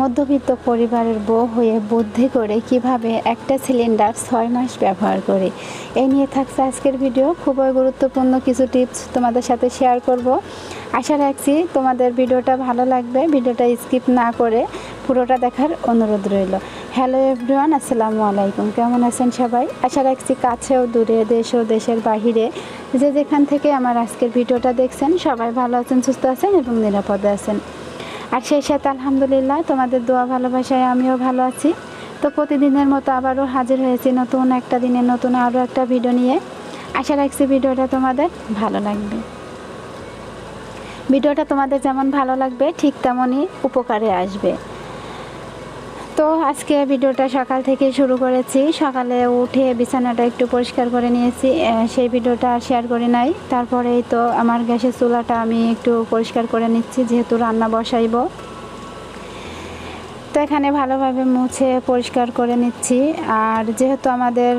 মধ্যবিত্ত পরিবারের বউ হয়ে বুদ্ধি করে কীভাবে একটা সিলিন্ডার ছয় মাস ব্যবহার করে। এই নিয়ে থাকছে আজকের ভিডিও। খুবই গুরুত্বপূর্ণ কিছু টিপস তোমাদের সাথে শেয়ার করব। আশা রাখছি তোমাদের ভিডিওটা ভালো লাগবে। ভিডিওটা স্কিপ না করে পুরোটা দেখার অনুরোধ রইল। হ্যালো এভরিওয়ান, আসসালামু আলাইকুম। কেমন আছেন সবাই? আশা রাখছি কাছেও দূরে দেশ ও দেশের বাহিরে। যে যেখান থেকে আমার আজকের ভিডিওটা দেখছেন, সবাই ভালো আছেন, সুস্থ আছেন এবং নিরাপদে আছেন। আর সেই সাথে আলহামদুলিল্লাহ তোমাদের দোয়া ভালোবাসায় আমিও ভালো আছি। তো প্রতিদিনের মতো আবারও হাজির হয়েছি নতুন একটা দিনে, নতুন আরও একটা ভিডিও নিয়ে। আশা রাখছি ভিডিওটা তোমাদের ভালো লাগবে। ভিডিওটা তোমাদের যেমন ভালো লাগবে, ঠিক তেমনই উপকারে আসবে। তো আজকে ভিডিওটা সকাল থেকে শুরু করেছি। সকালে উঠে বিছানাটা একটু পরিষ্কার করে নিয়েছি। সেই ভিডিওটা আর শেয়ার করি নাই। তারপরেই তো আমার গ্যাসের চুলাটা আমি একটু পরিষ্কার করে নিচ্ছি, যেহেতু রান্না বসাইব। তো এখানে ভালোভাবে মুছে পরিষ্কার করে নিচ্ছি। আর যেহেতু আমাদের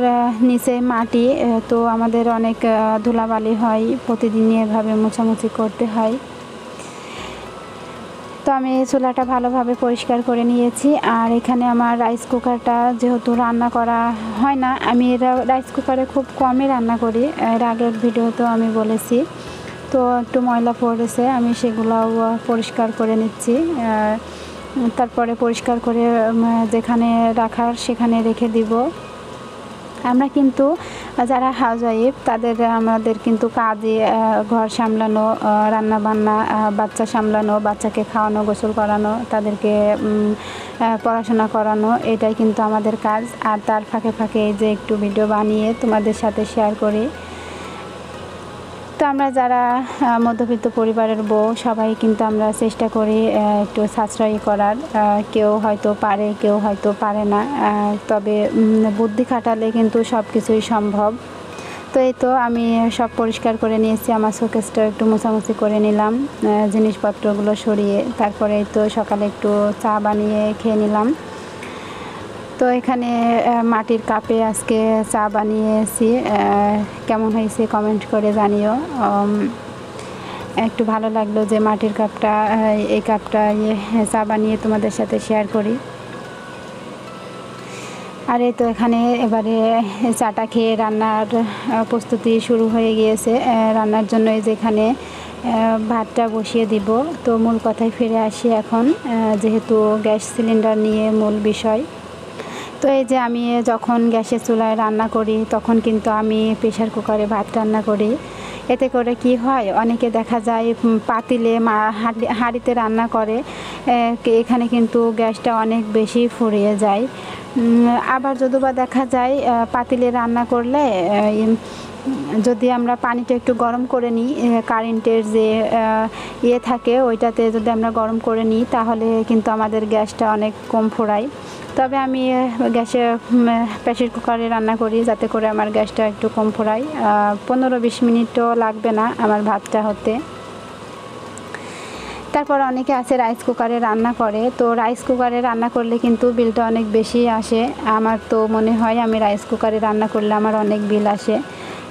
নিচে মাটি তো আমাদের অনেক ধুলাবালি হয়। প্রতিদিনই এভাবে মোছামুছি করতে হয়। তো আমি চুলাটা ভালোভাবে পরিষ্কার করে নিয়েছি। আর এখানে আমার রাইস কুকারটা যেহেতু রান্না করা হয় না, আমি এরা- রাইস কুকারে খুব কমই রান্না করি। এর আগের ভিডিওতেও আমি বলেছি। তো একটু ময়লা পড়েছে, আমি সেগুলোও পরিষ্কার করে নিচ্ছি। তারপরে পরিষ্কার করে যেখানে রাখার সেখানে রেখে দিব। আমরা কিন্তু যারা হাউস ওয়াইফ তাদের আমাদের কিন্তু কাজে ঘর সামলানো রান্না বান্না বাচ্চা সামলানো, বাচ্চাকে খাওয়ানো, গোসল করানো, তাদেরকে পড়াশোনা করানো, এটাই কিন্তু আমাদের কাজ। আর তার ফাঁকে ফাঁকে যে একটু ভিডিও বানিয়ে তোমাদের সাথে শেয়ার করি। তো আমরা যারা মধ্যবিত্ত পরিবারের বউ, সবাই কিন্তু আমরা চেষ্টা করি একটু সাশ্রয়ী করার। কেউ হয়তো পারে, কেউ হয়তো পারে না। তবে বুদ্ধি খাটালে কিন্তু সব কিছুই সম্ভব। তো এই তো আমি সব পরিষ্কার করে নিয়েছি, আমার শোকেসটা একটু মোছামুছি করে নিলাম জিনিসপত্রগুলো সরিয়ে, তারপরে তো সকালে একটু চা বানিয়ে খেয়ে নিলাম। তো এখানে মাটির কাপে আজকে চা বানিয়েছি। কেমন হয়েছে কমেন্ট করে জানিও। একটু ভালো লাগল যে মাটির কাপটা এই কাপটা ইয়ে, চা বানিয়ে তোমাদের সাথে শেয়ার করি। আর এই তো এখানে এবারে চাটা খেয়ে রান্নার প্রস্তুতি শুরু হয়ে গিয়েছে। রান্নার জন্য এই যে এখানে আহ, ভাতটা বসিয়ে দিব। তো মূল কথায় ফিরে আসি এখন। যেহেতু গ্যাস সিলিন্ডার নিয়ে মূল বিষয়। তো এই যে আমি যখন গ্যাসের চুলায় রান্না করি, তখন কিন্তু আমি প্রেশার কুকারে ভাত রান্না করি। এতে করে কি হয়, অনেকে দেখা যায় পাতিলে হাঁড়িতে রান্না করে এখানে কিন্তু গ্যাসটা অনেক বেশি ফুরিয়ে যায়। আবার যদি বা দেখা যায় পাতিলে রান্না করলে যদি আমরা পানিটা একটু গরম করে নিই কারেন্টের যে ইয়ে থাকে, ওইটাতে যদি আমরা গরম করে নিই, তাহলে কিন্তু আমাদের গ্যাসটা অনেক কম ফোড়ায়। তবে আমি গ্যাসে প্রেশার কুকারে রান্না করি, যাতে করে আমার গ্যাসটা একটু কম ফোড়ায়। পনেরো বিশ মিনিটও লাগবে না আমার ভাতটা হতে। তারপর অনেকে আছে রাইস কুকারে রান্না করে, তো রাইস কুকারে রান্না করলে কিন্তু বিলটা অনেক বেশি আসে। আমার তো মনে হয় আমি রাইস কুকারে রান্না করলে আমার অনেক বিল আসে।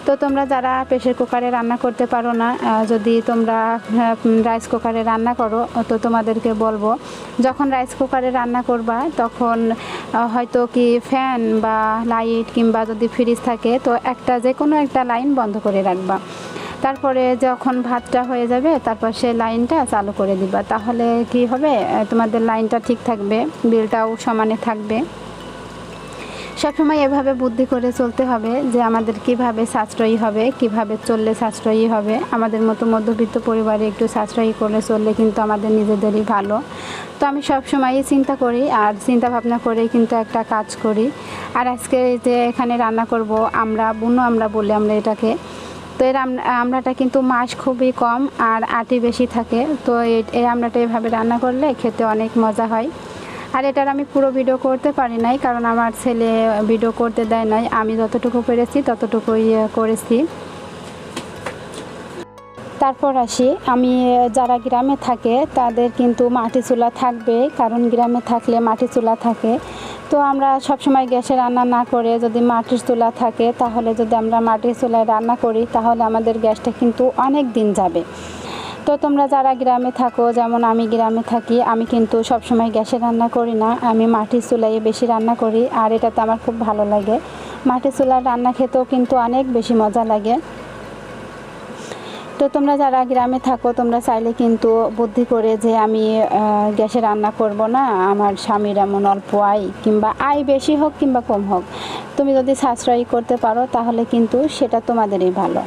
তো তোমরা যারা প্রেশার কুকারে রান্না করতে পারো না যদি তোমরা রাইস কুকারে রান্না করো তো তোমাদেরকে বলব, যখন রাইস কুকারে রান্না করবা, তখন হয়তো কি ফ্যান বা লাইট কিংবা যদি ফ্রিজ থাকে, তো একটা যে কোনো একটা লাইন বন্ধ করে রাখবা। তারপরে যখন ভাতটা হয়ে যাবে, তারপর সেই লাইনটা চালু করে দিবা। তাহলে কি হবে? তোমাদের লাইনটা ঠিক থাকবে বিলটাও সমানে থাকবে। সবসময় এভাবে বুদ্ধি করে চলতে হবে যে আমাদের কীভাবে সাশ্রয়ী হবে, কীভাবে চললে সাশ্রয়ী হবে। আমাদের মতো মধ্যবিত্ত পরিবারে একটু সাশ্রয়ী করে চললে কিন্তু আমাদের নিজেদেরই ভালো। তো আমি সবসময়ই চিন্তা করি আর চিন্তা ভাবনা করে কিন্তু একটা কাজ করি। আর আজকে যে এখানে রান্না করব, আমরা বুনো আমরা বলি আমরা এটাকে। তো এর আম- আমড়াটা কিন্তু মাছ খুবই কম আর আটি বেশি থাকে। তো এই- আমড়াটা এভাবে রান্না করলে খেতে অনেক মজা হয়। আর এটার আমি পুরো ভিডিও করতে পারি নাই, কারণ আমার ছেলে ভিডিও করতে দেয় নাই। আমি যতটুকু পেরেছি, ততটুকুই করেছি। তারপর আসি, আমি যারা গ্রামে থাকে, তাদের কিন্তু মাটি চুলা থাকবে, কারণ গ্রামে থাকলে মাটি চুলা থাকে। তো আমরা সবসময় গ্যাসে রান্না না করে যদি মাটির চুলা থাকে, তাহলে যদি আমরা মাটির চুলায় রান্না করি, তাহলে আমাদের গ্যাসটা কিন্তু অনেক দিন যাবে। তো তোমরা যারা গ্রামে থাকো, যেমন আমি গ্রামে থাকি, আমি কিন্তু সবসময় গ্যাসে রান্না করি না। আমি মাটির চুলায় বেশি রান্না করি, আর এটাতে আমার খুব ভালো লাগে। মাটির চুলার রান্না খেতেও কিন্তু অনেক বেশি মজা লাগে। তো তোমরা যারা গ্রামে থাকো, তোমরা চাইলে কিন্তু বুদ্ধি করে যে আমি গ্যাসে রান্না করব না। আমার স্বামীর এমন অল্প আয়, কিংবা আয় বেশি হোক কিংবা কম হোক। তুমি যদি সাশ্রয়ী করতে পারো, তাহলে কিন্তু সেটা তোমাদেরই ভালো।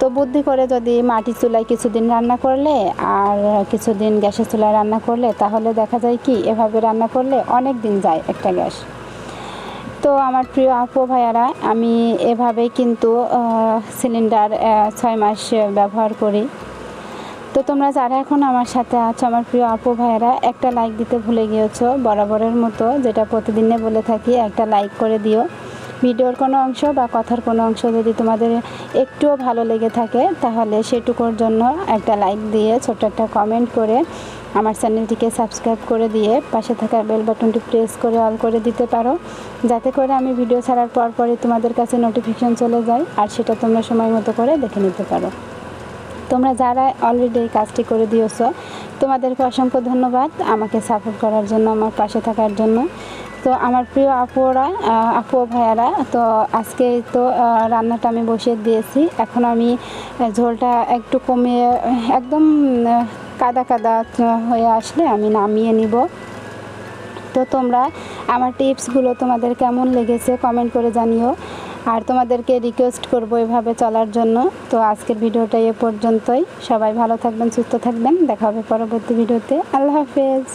তো বুদ্ধি করে যদি মাটির চুলায় কিছুদিন রান্না করলে আর কিছুদিন গ্যাসের চুলায় রান্না করলে, তাহলে দেখা যায় কি, এভাবে রান্না করলে অনেক দিন যায় একটা গ্যাস। তো আমার প্রিয় আপু ভাইয়ারা, আমি এভাবেই কিন্তু সিলিন্ডার ছয় মাস ব্যবহার করি। তো তোমরা যারা এখন আমার সাথে আছো, আমার প্রিয় আপু ভাইয়ারা, একটা লাইক দিতে ভুলে গিয়েছো, বরাবরের মতো, যেটা প্রতিদিনে বলে থাকি, একটা লাইক করে দিও। ভিডিওর কোনো অংশ বা কথার কোনো অংশ যদি তোমাদের একটুও ভালো লেগে থাকে, তাহলে সেটুকুর জন্য একটা লাইক দিয়ে ছোট্ট একটা কমেন্ট করে আমার চ্যানেলটিকে সাবস্ক্রাইব করে দিয়ে পাশে থাকা বেল বাটনটি প্রেস করে অল করে দিতে পারো। যাতে করে আমি ভিডিও ছাড়ার পর পরে তোমাদের কাছে নোটিফিকেশন চলে যায় আর সেটা তোমরা সময় মতো করে দেখে নিতে পারো। তোমরা যারা অলরেডি এই কাজটি করে দিয়েছ, তোমাদেরকে অসংখ্য ধন্যবাদ আমাকে সাপোর্ট করার জন্য, আমার পাশে থাকার জন্য। তো আমার প্রিয় আপুরা আপু ভাইয়ারা, তো আজকে তো রান্নাটা আমি বসিয়ে দিয়েছি। এখন আমি ঝোলটা একটু কমিয়ে, একদম কাদা কাদা হয়ে আসলে আমি নামিয়ে নিব। তো তোমরা আমার টিপসগুলো তোমাদের কেমন লেগেছে কমেন্ট করে জানিও। আর তোমাদেরকে রিকোয়েস্ট করব এভাবে চলার জন্য। তো আজকের ভিডিওটা এ পর্যন্তই। সবাই ভালো থাকবেন, সুস্থ থাকবেন। দেখা হবে পরবর্তী ভিডিওতে। আল্লাহ হাফেজ।